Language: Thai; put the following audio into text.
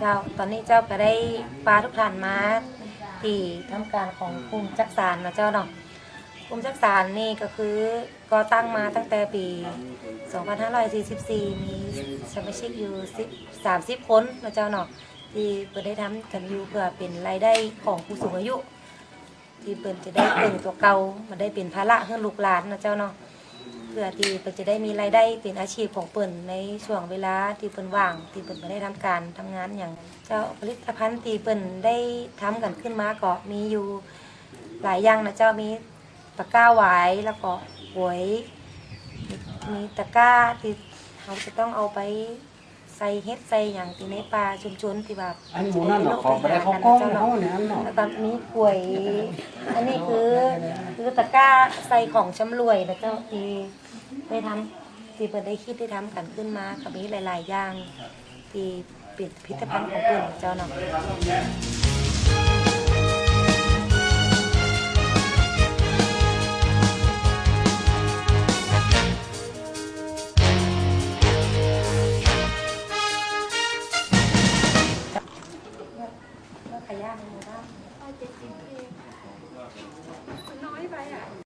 เจ้าตอนนี้เจ้าก็ได้ปลาทุกท่านมาที่ทำการของกลุ่มจักสารนะเจ้าเนาะกลุ่มจักสารนี่ก็คือก่อตั้งมาตั้งแต่ปี 2544 มีสมาชิกอยู่30 คนนะเจ้าเนาะที่เปิดได้ทำกันอยู่เพื่อเป็นรายได้ของผู้สูงอายุ ที่เปิ่นจะได้เป็นตัวเก่ามาได้เป็นภาระให้ลูกหลานนะเจ้าเนาะ เพื่อที่เปิ่นจะได้มีรายได้เป็นอาชีพของเปิ่นในช่วงเวลาที่เปิ่นว่างที่เปิ่นไม่ได้ทำการทำงานอย่างเจ้าผลิตภัณฑ์ที่เปิ่นได้ทำกันขึ้นมาก็มีอยู่หลายอย่างนะเจ้ามีตะกร้าหวายแล้วก็หวยมีมีตะกร้าที่เขาจะต้องเอาไป ใส่เฮ็ดใส่อย่างที่ในป่าชุมชนที่แบบอันหมูนั่นเนาะของไม่ได้เข้ากล้องเขาเนี่ยอันเนาะแล้วก็มีกล้วย อันนี้คือคือตะกร้าใส่ของชำรวยนะเจ้าที่ได้ทำที่เปิดได้คิดได้ทำกันขึ้นมากับมีหลาย ๆ อย่างที่เป็นพิพิธภัณฑ์ของเปิดเจ้าเนาะ ขย่างเลยนะ